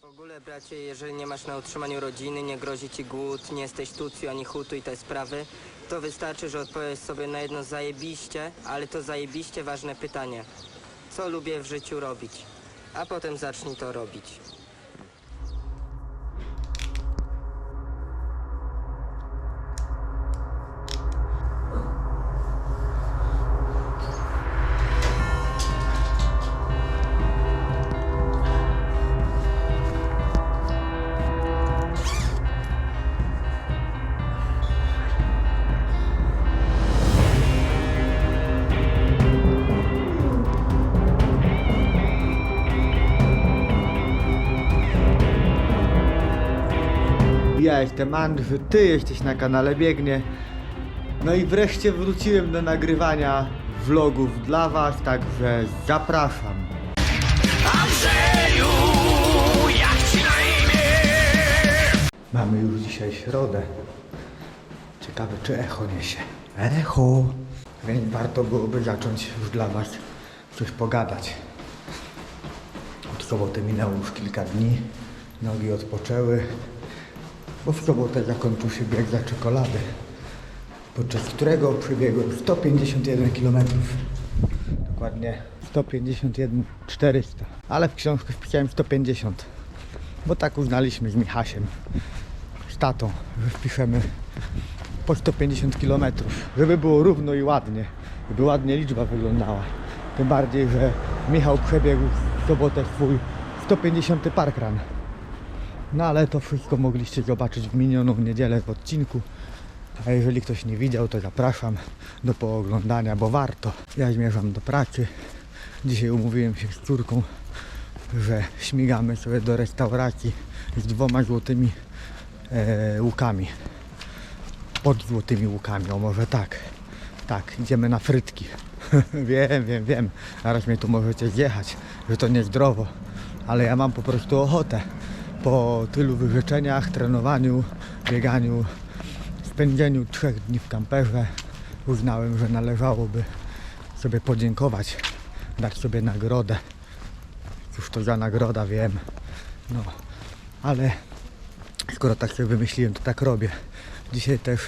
W ogóle, bracie, jeżeli nie masz na utrzymaniu rodziny, nie grozi ci głód, nie jesteś tucju ani hutu i te sprawy, to wystarczy, że odpowiesz sobie na jedno zajebiście, ale to zajebiście ważne pytanie. Co lubię w życiu robić? A potem zacznij to robić. Ja jestem Andrzej, ty jesteś na kanale Biegnie. No i wreszcie wróciłem do nagrywania vlogów dla was, także zapraszam. Andrzeju, jak ci na imię? Mamy już dzisiaj środę. Ciekawe czy echo niesie. Echo! Więc warto byłoby zacząć już dla was coś pogadać. Od soboty minęło już kilka dni. Nogi odpoczęły. Bo w sobotę zakończył się bieg za czekolady. Podczas którego przebiegłem 151 km. Dokładnie 151 400. Ale w książkę wpisałem 150. Bo tak uznaliśmy z Michasiem z tatą, że wpiszemy po 150 km, żeby było równo i ładnie, żeby ładnie liczba wyglądała. Tym bardziej, że Michał przebiegł w sobotę swój 150 parkrun. No ale to wszystko mogliście zobaczyć w minioną niedzielę w odcinku. A jeżeli ktoś nie widział, to zapraszam do pooglądania, bo warto. Ja zmierzam do pracy. Dzisiaj umówiłem się z córką, że śmigamy sobie do restauracji z dwoma złotymi e, łukami. Pod złotymi łukami, o może tak. Tak, idziemy na frytki. wiem, wiem, wiem. Zaraz mnie tu możecie zjechać, że to niezdrowo. Ale ja mam po prostu ochotę. Po tylu wyrzeczeniach, trenowaniu, bieganiu, spędzeniu trzech dni w kamperze uznałem, że należałoby sobie podziękować, dać sobie nagrodę. Cóż to za nagroda, wiem. No, ale skoro tak sobie wymyśliłem, to tak robię. Dzisiaj też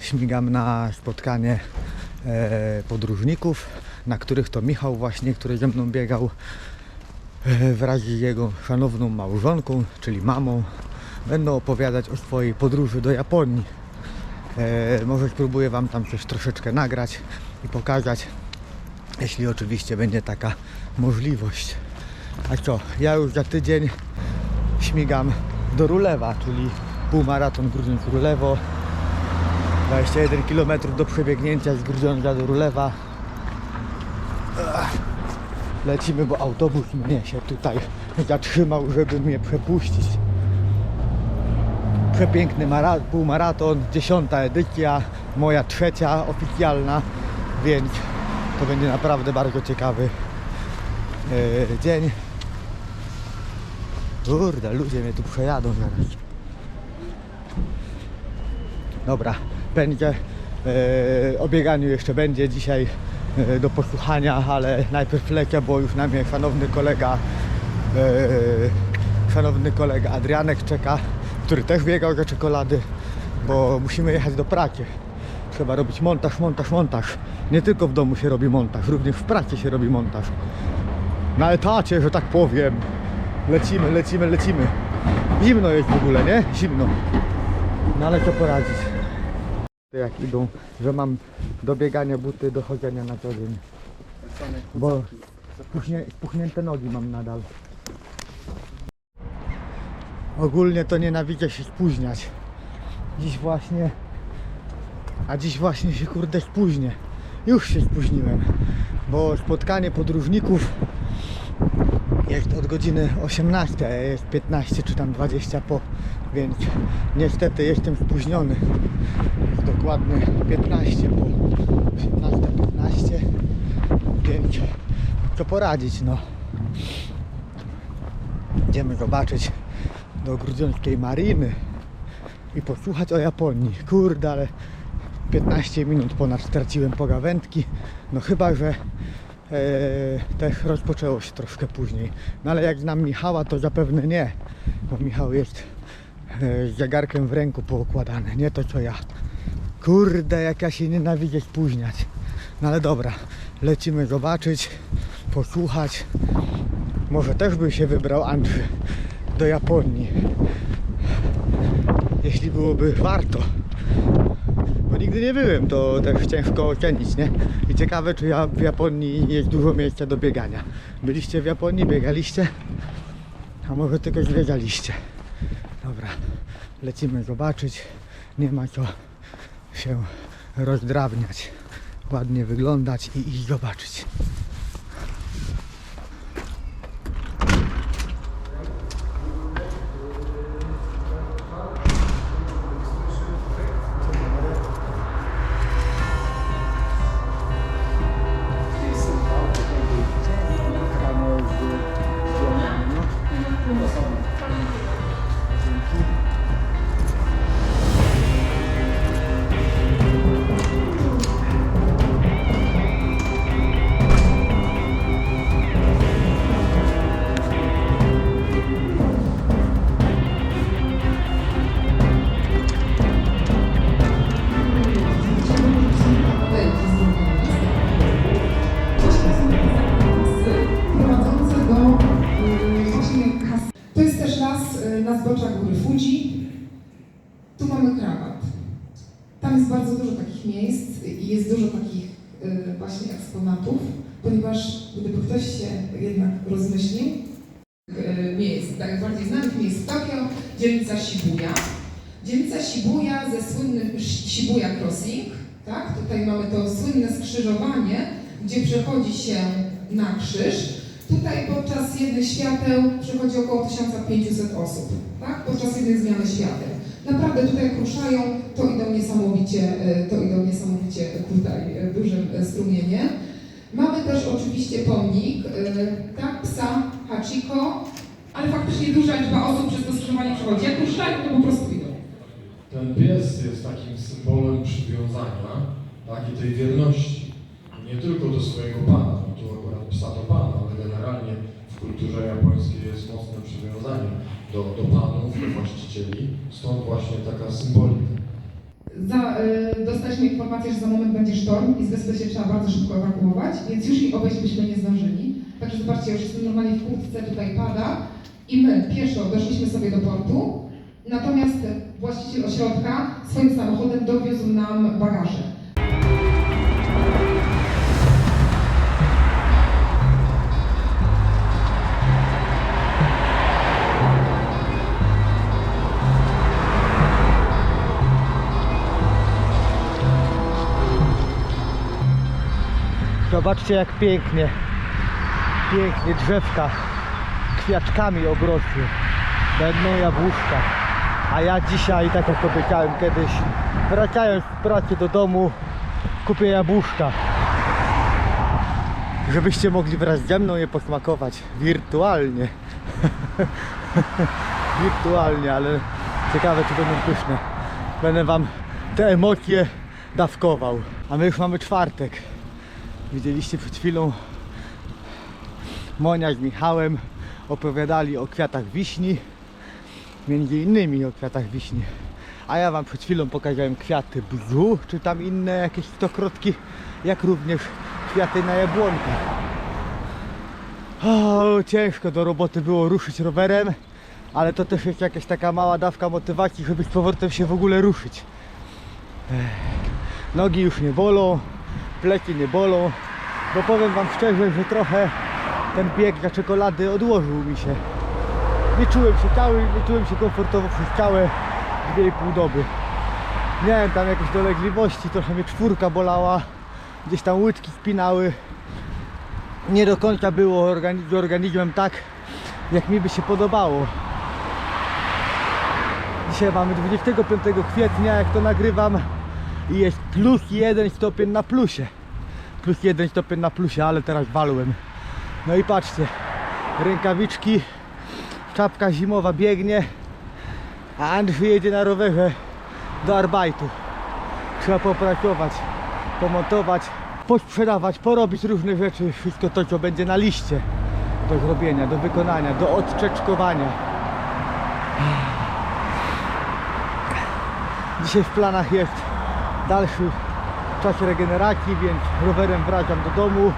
śmigam na spotkanie e, podróżników, na których to Michał właśnie, który ze mną biegał wraz z jego szanowną małżonką, czyli mamą, będą opowiadać o swojej podróży do Japonii. E, może spróbuję Wam tam coś troszeczkę nagrać i pokazać, jeśli oczywiście będzie taka możliwość. A co, ja już za tydzień śmigam do Rulewa, czyli półmaraton Grudziądz Rulewo. 21 km do przebiegnięcia z Grudziądza do Rulewa. Ach. Lecimy, bo autobus mnie się tutaj zatrzymał, żeby mnie przepuścić. Przepiękny mara- półmaraton, dziesiąta edycja, moja trzecia oficjalna, więc to będzie naprawdę bardzo ciekawy e, dzień. Kurde, ludzie mnie tu przejadą zaraz. Dobra, będzie. E, o bieganiu jeszcze będzie dzisiaj do posłuchania, ale najpierw lecia, bo już na mnie szanowny kolega, e, szanowny kolega Adrianek czeka, który też biegał za czekolady, bo musimy jechać do pracy. Trzeba robić montaż, montaż, montaż. Nie tylko w domu się robi montaż, również w pracy się robi montaż. Na etacie, że tak powiem. Lecimy, lecimy, lecimy. Zimno jest w ogóle, nie? Zimno. No ale co poradzić? Jak idą, że mam do biegania buty, do chodzenia na co dzień. Bo spuchnie, spuchnięte nogi mam nadal. Ogólnie to nienawidzę się spóźniać. Dziś właśnie... A dziś właśnie się kurde spóźnię. Już się spóźniłem. Bo spotkanie podróżników jest od godziny 18, a jest 15 czy tam 20 po, więc niestety jestem spóźniony. Jest dokładnie 15 po 18.15, więc co poradzić, no. Idziemy zobaczyć do grudziąckiej mariny i posłuchać o Japonii. Kurde, ale 15 minut ponad straciłem pogawędki. No chyba, że też rozpoczęło się troszkę później. No ale jak znam Michała, to zapewne nie, bo Michał jest e, z zegarkiem w ręku poukładany, nie to co ja. Kurde, jak ja się nienawidzę spóźniać. No ale dobra, lecimy zobaczyć, posłuchać. Może też by się wybrał Andrzej do Japonii. Jeśli byłoby warto. Nigdy nie byłem, to też ciężko ocenić, nie? I ciekawe, czy ja w Japonii jest dużo miejsca do biegania. Byliście w Japonii, biegaliście? A może tylko zwiedzaliście? Dobra, lecimy zobaczyć. Nie ma co się rozdrabniać. Ładnie wyglądać i iść zobaczyć. Też las y, na zboczach góry Fuji. Tu mamy krawat. Tam jest bardzo dużo takich miejsc i jest dużo takich y, właśnie eksponatów, ponieważ gdyby ktoś się jednak rozmyślił, y, miejsc, tak bardziej znanych miejsc w Tokio, dzielnica Shibuya. Dzielnica Shibuya ze słynnym Sh- Shibuya Crossing, tak? Tutaj mamy to słynne skrzyżowanie, gdzie przechodzi się na krzyż. Tutaj podczas jednych świateł przechodzi około 1500 osób, tak? Podczas jednej zmiany świateł. Naprawdę tutaj jak ruszają, to idą niesamowicie, e, to idą niesamowicie tutaj e, dużym e, strumieniem. Mamy też oczywiście pomnik, tak, psa Hachiko, ale faktycznie duża liczba osób przez to skrzyżowanie przechodzi. Jak ruszają, to po prostu idą. Ten pies jest takim symbolem przywiązania, tak, i tej wierności. Nie tylko do swojego pana, tu akurat psa do pana, ale generalnie w kulturze japońskiej jest mocne przywiązanie do, do panów, do właścicieli. Stąd właśnie taka symbolika. Za, y, dostaliśmy informację, że za moment będzie sztorm i z wyspy się trzeba bardzo szybko ewakuować, więc już ich obejść byśmy nie zdążyli. Także zobaczcie, już jestem normalnie w kurtce, tutaj pada i my pieszo doszliśmy sobie do portu, natomiast właściciel ośrodka swoim samochodem dowiózł nam bagaże. Zobaczcie jak pięknie, pięknie drzewka kwiaczkami obrosły. Będą jabłuszka. A ja dzisiaj, tak jak powiedziałem kiedyś, wracając z pracy do domu, kupię jabłuszka. Żebyście mogli wraz ze mną je posmakować wirtualnie. wirtualnie, ale ciekawe czy będą pyszne. Będę wam te emocje dawkował. A my już mamy czwartek. Widzieliście przed chwilą Monia z Michałem opowiadali o kwiatach wiśni, między innymi o kwiatach wiśni. A ja wam przed chwilą pokazałem kwiaty bzu, czy tam inne jakieś stokrotki, jak również kwiaty na jabłonkach. O, ciężko do roboty było ruszyć rowerem, ale to też jest jakaś taka mała dawka motywacji, żeby z powrotem się w ogóle ruszyć. Nogi już nie bolą, plecy nie bolą, bo powiem wam szczerze, że trochę ten bieg dla czekolady odłożył mi się. Nie czułem się cały, nie czułem się komfortowo przez całe 2,5 doby. Miałem tam jakieś dolegliwości, trochę mnie czwórka bolała, gdzieś tam łydki spinały. Nie do końca było organi- z organizmem tak, jak mi by się podobało. Dzisiaj mamy 25 kwietnia, jak to nagrywam i jest plus jeden stopień na plusie. Plus jeden stopień na plusie, ale teraz walłem. No i patrzcie, rękawiczki, czapka zimowa biegnie, a Andrzej jedzie na rowerze do Arbajtu. Trzeba popracować, pomontować, posprzedawać, porobić różne rzeczy, wszystko to, co będzie na liście do zrobienia, do wykonania, do odczeczkowania. Dzisiaj w planach jest dalszy czas regeneracji, więc rowerem wracam do domu,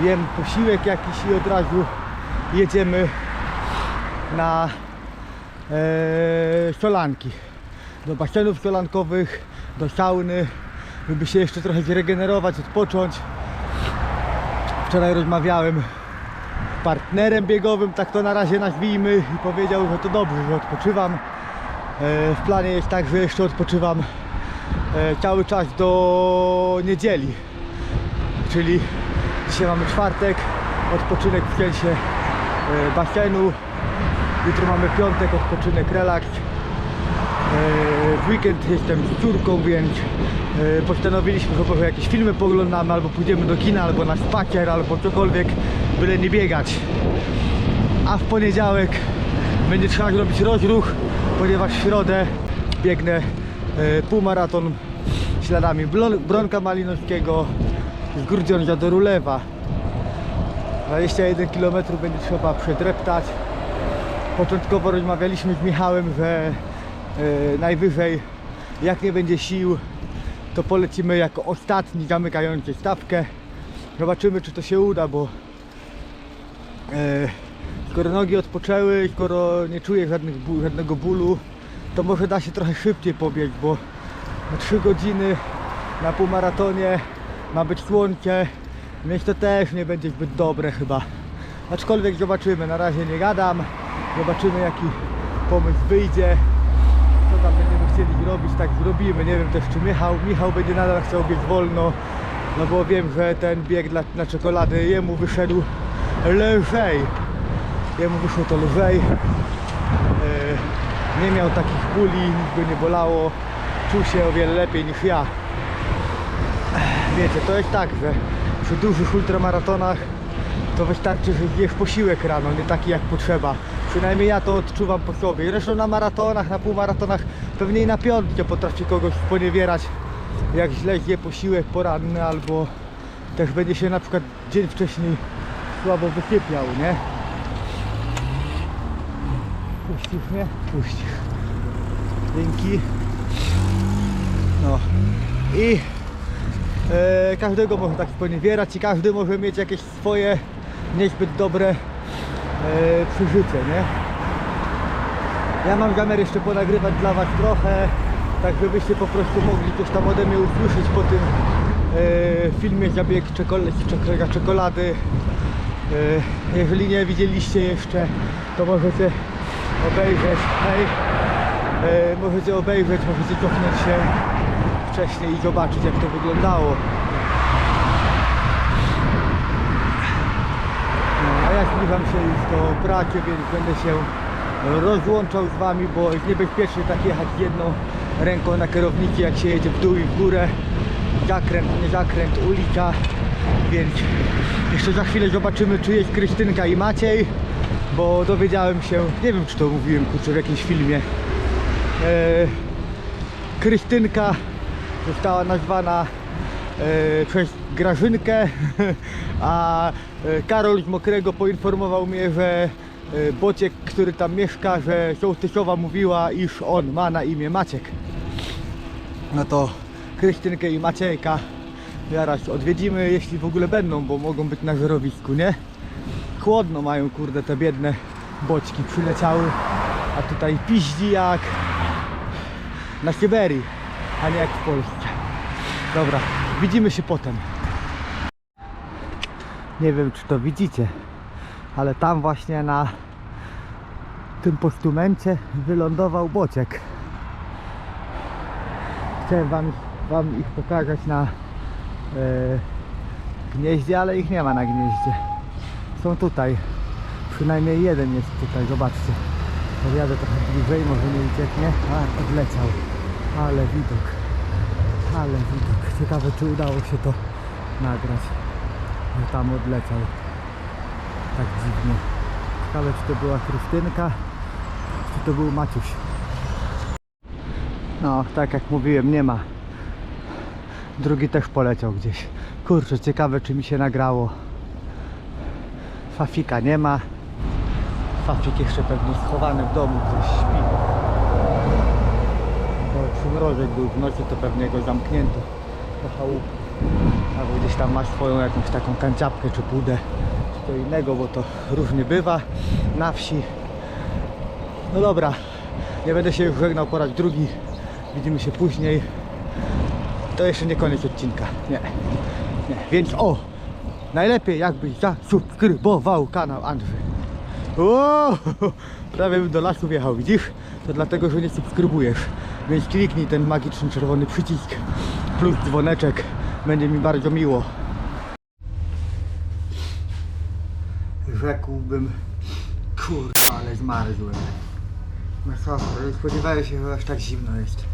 jem posiłek jakiś i od razu jedziemy na e, solanki, do basenów solankowych, do sauny, żeby się jeszcze trochę zregenerować, odpocząć. Wczoraj rozmawiałem z partnerem biegowym, tak to na razie nazwijmy i powiedział, że to dobrze, że odpoczywam. E, W planie jest tak, że jeszcze odpoczywam cały czas do niedzieli. Czyli dzisiaj mamy czwartek, odpoczynek w sensie e, basenu. Jutro mamy piątek, odpoczynek, relaks. E, W weekend jestem z córką, więc e, postanowiliśmy, że może jakieś filmy poglądamy, albo pójdziemy do kina, albo na spacer, albo cokolwiek, byle nie biegać. A w poniedziałek będzie trzeba zrobić rozruch, ponieważ w środę biegnę e, półmaraton śladami Bronka Malinowskiego z Grudziądza do Rulewa. 21 km będzie trzeba przedreptać. Początkowo rozmawialiśmy z Michałem, że e, najwyżej jak nie będzie sił, to polecimy jako ostatni zamykający stawkę. Zobaczymy czy to się uda, bo e, skoro nogi odpoczęły, skoro nie czuję żadnych żadnego bólu, to może da się trochę szybciej pobiec, bo 3 godziny na półmaratonie ma być słońce, więc to też nie będzie zbyt dobre chyba. Aczkolwiek zobaczymy, na razie nie gadam, zobaczymy jaki pomysł wyjdzie, co tam będziemy chcieli zrobić, tak zrobimy. Nie wiem też czy Michał, Michał będzie nadal chciał biec wolno, no bo wiem, że ten bieg dla, na czekolady jemu wyszedł lżej. Jemu wyszło to lżej. E, nie miał takich bóli, nic go nie bolało. Czuł się o wiele lepiej niż ja. Wiecie, to jest tak, że przy dużych ultramaratonach to wystarczy, że zjesz posiłek rano, nie taki jak potrzeba. Przynajmniej ja to odczuwam po sobie. Zresztą na maratonach, na półmaratonach, pewnie i na piątkę potrafi kogoś sponiewierać, jak źle zje posiłek poranny, albo też będzie się na przykład dzień wcześniej słabo wysypiał, nie? Puścisz mnie? Puścisz. Dzięki. No. I e, każdego można tak sponiewierać i każdy może mieć jakieś swoje niezbyt dobre e, przeżycie, nie? Ja mam zamiar jeszcze ponagrywać dla Was trochę, tak żebyście po prostu mogli coś tam ode mnie usłyszeć po tym e, filmie Zabieg czekol- czek- czekolady. E, jeżeli nie widzieliście jeszcze, to możecie obejrzeć. Hej, e, możecie obejrzeć, możecie cofnąć się wcześniej i zobaczyć jak to wyglądało. No, a ja zbliżam się już do pracy, więc będę się rozłączał z Wami, bo jest niebezpiecznie tak jechać jedną ręką na kierownicy, jak się jedzie w dół i w górę. Zakręt, nie zakręt, ulica, więc jeszcze za chwilę zobaczymy, czy jest Krystynka i Maciej, bo dowiedziałem się, nie wiem czy to mówiłem kurczę w jakimś filmie, e, Krystynka została nazwana e, przez Grażynkę, a e, Karol z Mokrego poinformował mnie, że e, Bociek, który tam mieszka, że sołtysowa mówiła, iż on ma na imię Maciek. No to Krystynkę i Maciejka zaraz odwiedzimy, jeśli w ogóle będą, bo mogą być na żerowisku, nie? Chłodno mają, kurde, te biedne boczki przyleciały, a tutaj piździ jak na Syberii, a nie jak w Polsce. Dobra, widzimy się potem. Nie wiem czy to widzicie, ale tam właśnie na tym postumencie wylądował bociek. Chciałem wam, wam ich pokazać na e, gnieździe, ale ich nie ma na gnieździe. Są tutaj. Przynajmniej jeden jest tutaj, zobaczcie. Podjadę trochę bliżej, może nie ucieknie. A, odleciał. Ale widok. Ale widok. Ciekawe czy udało się to nagrać. Że tam odleciał. Tak dziwnie. Ciekawe czy to była Krystynka, czy to był Maciuś. No, tak jak mówiłem, nie ma. Drugi też poleciał gdzieś. Kurczę, ciekawe czy mi się nagrało. Fafika nie ma. Fafik jeszcze pewnie schowany w domu, gdzieś śpi. Przymrozek był w nocy, to pewnie go zamknięto do chałupy. Albo gdzieś tam ma swoją jakąś taką kanciapkę czy pudę, czy to innego, bo to różnie bywa na wsi. No dobra, nie będę się już żegnał po raz drugi. Widzimy się później. To jeszcze nie koniec odcinka. Nie. Nie. Więc o! Najlepiej jakbyś zasubskrybował kanał Andrzej. O! Prawie bym do lasu wjechał, widzisz? To dlatego, że nie subskrybujesz. Więc kliknij ten magiczny czerwony przycisk plus dzwoneczek. Będzie mi bardzo miło. Rzekłbym, kurwa, ale zmarzłem. Masakra, nie spodziewałem się, że aż tak zimno jest.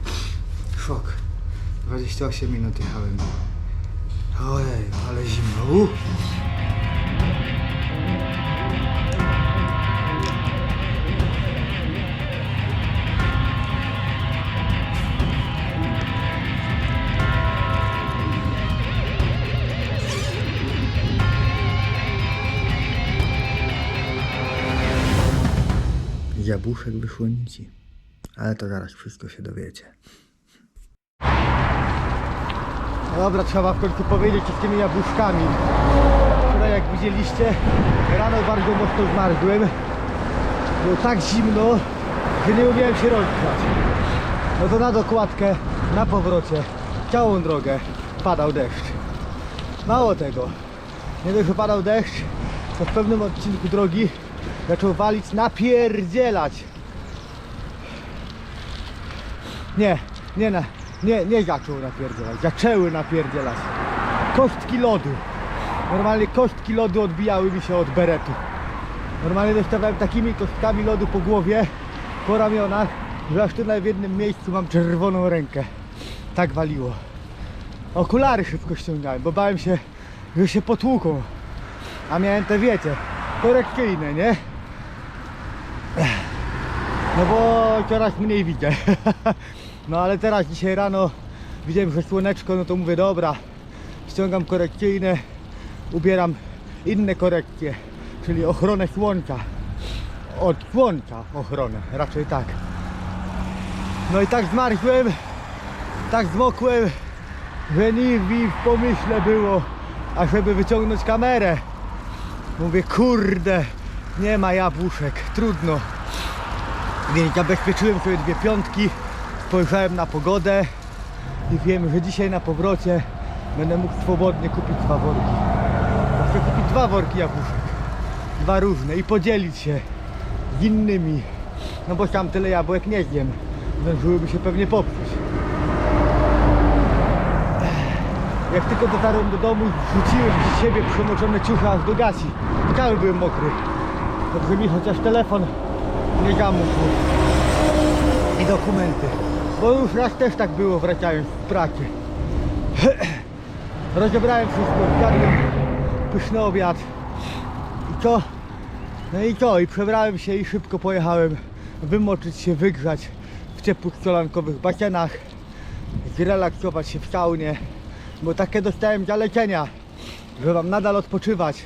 Szok. 28 minut jechałem. Ojej, ale zimno. Uh. Jabłuszek wyszło nici. Ale to zaraz wszystko się dowiecie. No dobra, trzeba w końcu powiedzieć z tymi jabłuszkami. Wczoraj jak widzieliście, rano bardzo mocno zmarzłem. Było tak zimno, że nie umiałem się rozgrzać. No to na dokładkę, na powrocie, całą drogę padał deszcz. Mało tego, nie dość, że padał deszcz, to w pewnym odcinku drogi zaczął walić, napierdzielać. Nie, nie, na, nie, nie zaczął napierdzielać, zaczęły napierdzielać. Kostki lodu. Normalnie kostki lodu odbijały mi się od beretu. Normalnie dostawałem takimi kostkami lodu po głowie, po ramionach, że aż tutaj w jednym miejscu mam czerwoną rękę. Tak waliło. Okulary szybko ściągałem, bo bałem się, że się potłuką. A miałem te, wiecie, korekcyjne, nie? No bo coraz mniej widzę. No ale teraz dzisiaj rano widziałem, że słoneczko, no to mówię dobra, ściągam korekcyjne, ubieram inne korekcje, czyli ochronę słońca. Od słońca ochronę, raczej tak. No i tak zmarzłem, tak zmokłem, że ni mi w pomyśle było, ażeby wyciągnąć kamerę. Mówię, kurde, nie ma jabłuszek, trudno. Więc zabezpieczyłem sobie dwie piątki, spojrzałem na pogodę i wiem, że dzisiaj na powrocie będę mógł swobodnie kupić dwa worki. Chcę kupić dwa worki jabłuszek, dwa różne i podzielić się z innymi. No bo sam tyle jabłek nie zjem, zdążyłyby się pewnie popsuć. Jak tylko dotarłem do domu, rzuciłem z siebie przemoczone ciuchy aż do gaci. Cały byłem mokry. Dobrze mi chociaż telefon I dokumenty. Bo już raz też tak było wracając z pracy. Rozebrałem wszystko, zjadłem pyszny obiad. I co? No i co? I przebrałem się i szybko pojechałem wymoczyć się, wygrzać w ciepłych solankowych basenach, zrelaksować się w saunie, bo takie dostałem zalecenia, że mam nadal odpoczywać,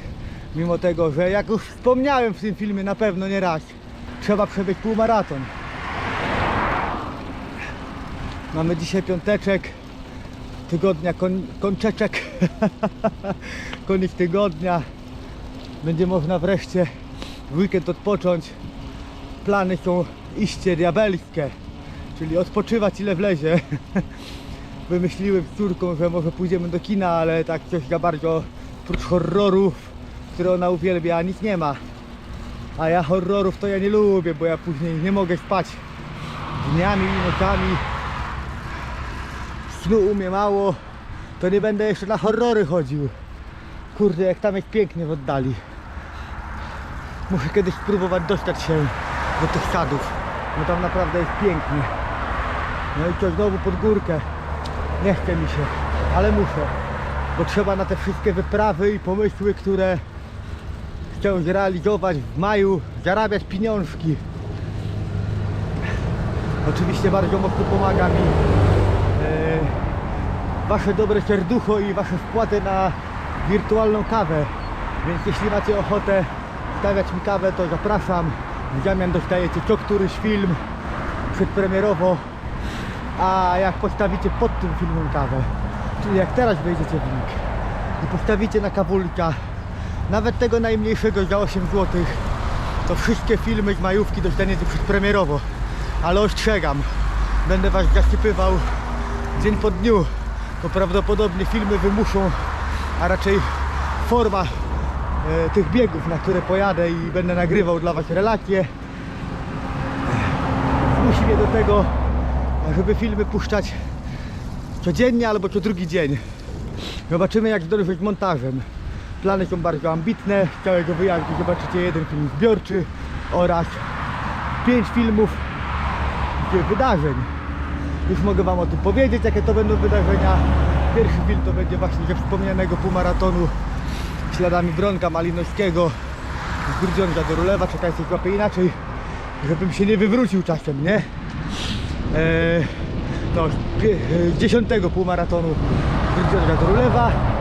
mimo tego, że jak już wspomniałem w tym filmie na pewno nie raz, trzeba przebiec półmaraton. Mamy dzisiaj piąteczek, tygodnia kon, konczeczek, koniec tygodnia. Będzie można wreszcie w weekend odpocząć. Plany są iście diabelskie, czyli odpoczywać ile wlezie. Wymyśliłem z córką, że może pójdziemy do kina, ale tak coś za bardzo prócz horrorów, które ona uwielbia, nic nie ma. A ja horrorów to ja nie lubię, bo ja później nie mogę spać dniami i nocami. Snu umie mało, to nie będę jeszcze na horrory chodził. Kurde, jak tam jest pięknie w oddali. Muszę kiedyś spróbować dostać się do tych sadów, bo tam naprawdę jest pięknie. No i to znowu pod górkę. Nie chce mi się, ale muszę, bo trzeba na te wszystkie wyprawy i pomysły, które chcę zrealizować w maju, zarabiać pieniążki. Oczywiście bardzo mocno pomaga mi e, wasze dobre serducho i wasze wpłaty na wirtualną kawę. Więc jeśli macie ochotę stawiać mi kawę, to zapraszam. W zamian dostajecie co któryś film przedpremierowo. A jak postawicie pod tym filmem kawę, czyli jak teraz wejdziecie w link i postawicie na kawulka, nawet tego najmniejszego za 8 zł, to wszystkie filmy z majówki dostaniecie przedpremierowo. Ale ostrzegam, będę was zasypywał dzień po dniu, to prawdopodobnie filmy wymuszą, a raczej forma e, tych biegów, na które pojadę i będę nagrywał dla was relacje, zmusi mnie do tego, żeby filmy puszczać codziennie albo co drugi dzień. Zobaczymy jak zdążyć z montażem. Plany są bardzo ambitne. Z całego wyjazdu zobaczycie jeden film zbiorczy oraz pięć filmów z wydarzeń. Już mogę Wam o tym powiedzieć, jakie to będą wydarzenia. Pierwszy film to będzie właśnie ze wspomnianego półmaratonu śladami Bronka Malinowskiego z Grudziądza do Rulewa. Czekajcie, złapię inaczej, żebym się nie wywrócił czasem, nie? Eee, no, dziesiątego półmaratonu z Grudziądza do Rulewa.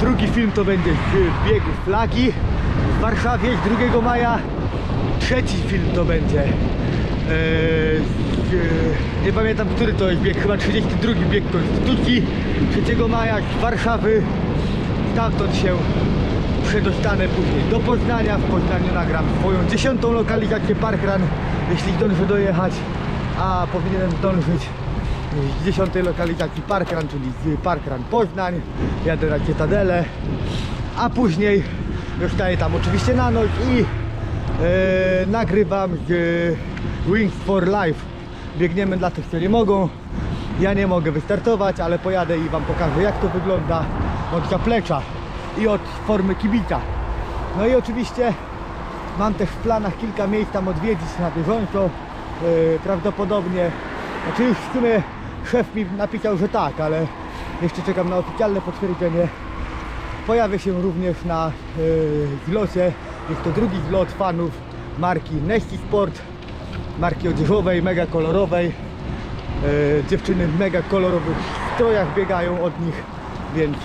Drugi film to będzie z biegu flagi w Warszawie z 2 maja. Trzeci film to będzie. e, nie pamiętam który to jest bieg, chyba 32 bieg Konstytucji 3 maja z Warszawy. Stamtąd się przedostanę później do Poznania. W Poznaniu nagram swoją dziesiątą lokalizację Parkrun, jeśli zdążę dojechać, a powinienem zdążyć z dziesiątej lokalizacji Parkrun, czyli z Parkrun Poznań. Jadę na Cietadelę, a później zostaję tam oczywiście na noc i e, nagrywam z e, Wings for Life. Biegniemy dla tych, co nie mogą. Ja nie mogę wystartować, ale pojadę i Wam pokażę jak to wygląda od zaplecza i od formy kibica. No i oczywiście mam też w planach kilka miejsc tam odwiedzić na bieżąco. Yy, prawdopodobnie, znaczy już w sumie szef mi napisał, że tak, ale jeszcze czekam na oficjalne potwierdzenie. Pojawię się również na yy, zlocie. Jest to drugi zlot fanów marki Nesty Sport, marki odzieżowej, mega kolorowej. Yy, dziewczyny w mega kolorowych strojach biegają od nich, więc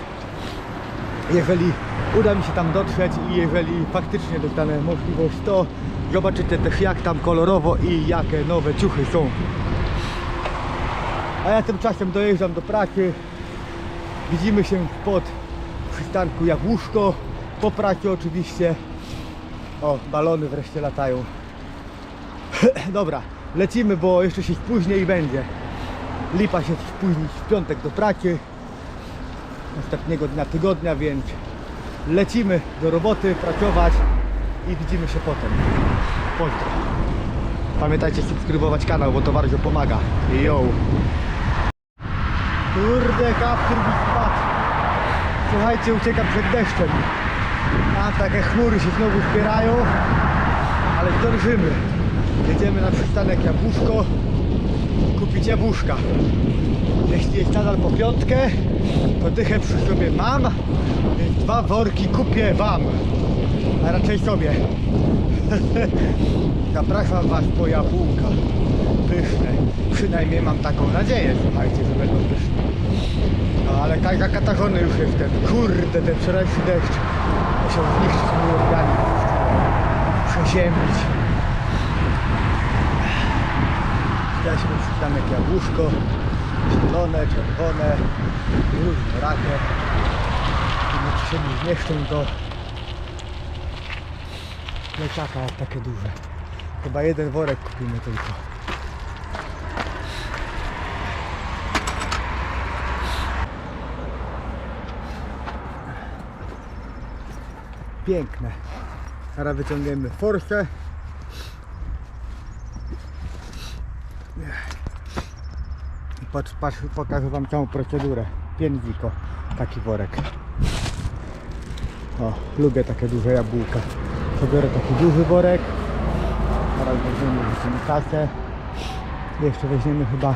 jeżeli uda mi się tam dotrzeć i jeżeli faktycznie dostanę możliwość, to zobaczycie też jak tam kolorowo i jakie nowe ciuchy są. A ja tymczasem dojeżdżam do pracy. Widzimy się pod przystanku Jabłuszko. Po pracy oczywiście. O, balony wreszcie latają. Dobra, lecimy, bo jeszcze się spóźnię i będzie. Lipa się spóźnić w piątek do pracy ostatniego dnia tygodnia, więc lecimy do roboty, pracować i widzimy się potem. Pozdro. Pamiętajcie subskrybować kanał, bo to bardzo pomaga. Yo! Kurde, kaptur mi spadł. Słuchajcie, uciekam przed deszczem. A takie chmury się znowu zbierają, ale zdążymy. Jedziemy na przystanek Jabłuszko kupić jabłuszka. Jeśli jest nadal po piątkę, to dychę przy sobie mam, więc dwa worki kupię wam, a raczej sobie. Zapraszam was po jabłka. Pyszne. Przynajmniej mam taką nadzieję, słuchajcie, że będą pyszne. Ale tak zakatarzony już jestem. Kurde, ten wczorajszy deszcz musiał zniszczyć mój organizm. Przeziębić. Jesteśmy przystanek jabłuszko, zielone, czerwone, różne rakie. I czy się nie zmieszczą do leciaka jak takie duże. Chyba jeden worek kupimy tylko. Piękne. Teraz wyciągniemy forsę. I patrz, patrz, pokażę Wam całą procedurę. Piędziko, taki worek. O, lubię takie duże jabłka. Pobiorę taki duży worek. Teraz weźmiemy weźmiemy kasę. Jeszcze weźmiemy chyba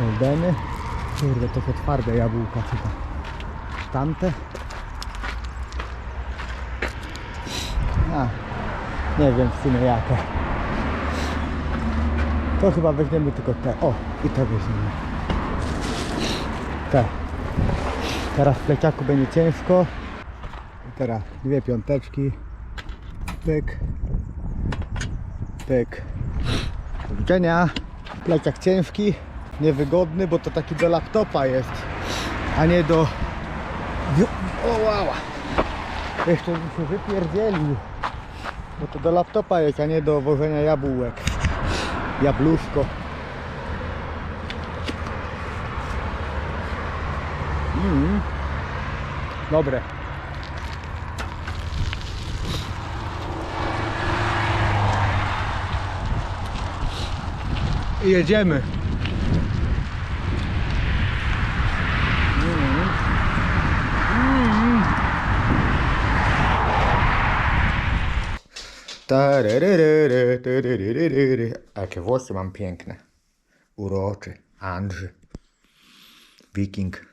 goldeny. Kurde, są twarde jabłka chyba. Tamte. A, nie wiem w sumie jakie. To chyba weźmiemy tylko te. O, i te weźmiemy. Tak. Teraz w pleciaku będzie ciężko. I teraz dwie piąteczki. Pyk. Pyk. Do widzenia. Pleciak ciężki, niewygodny, bo to taki do laptopa jest, a nie do... O wow. Jeszcze bym się wypierdzielił. Bo to do laptopa jest, a nie do wożenia jabłek. Jabłuszko. Mm. Dobre. Jedziemy. Jakie włosy mam piękne. Uroczy. Andrzy. Wiking.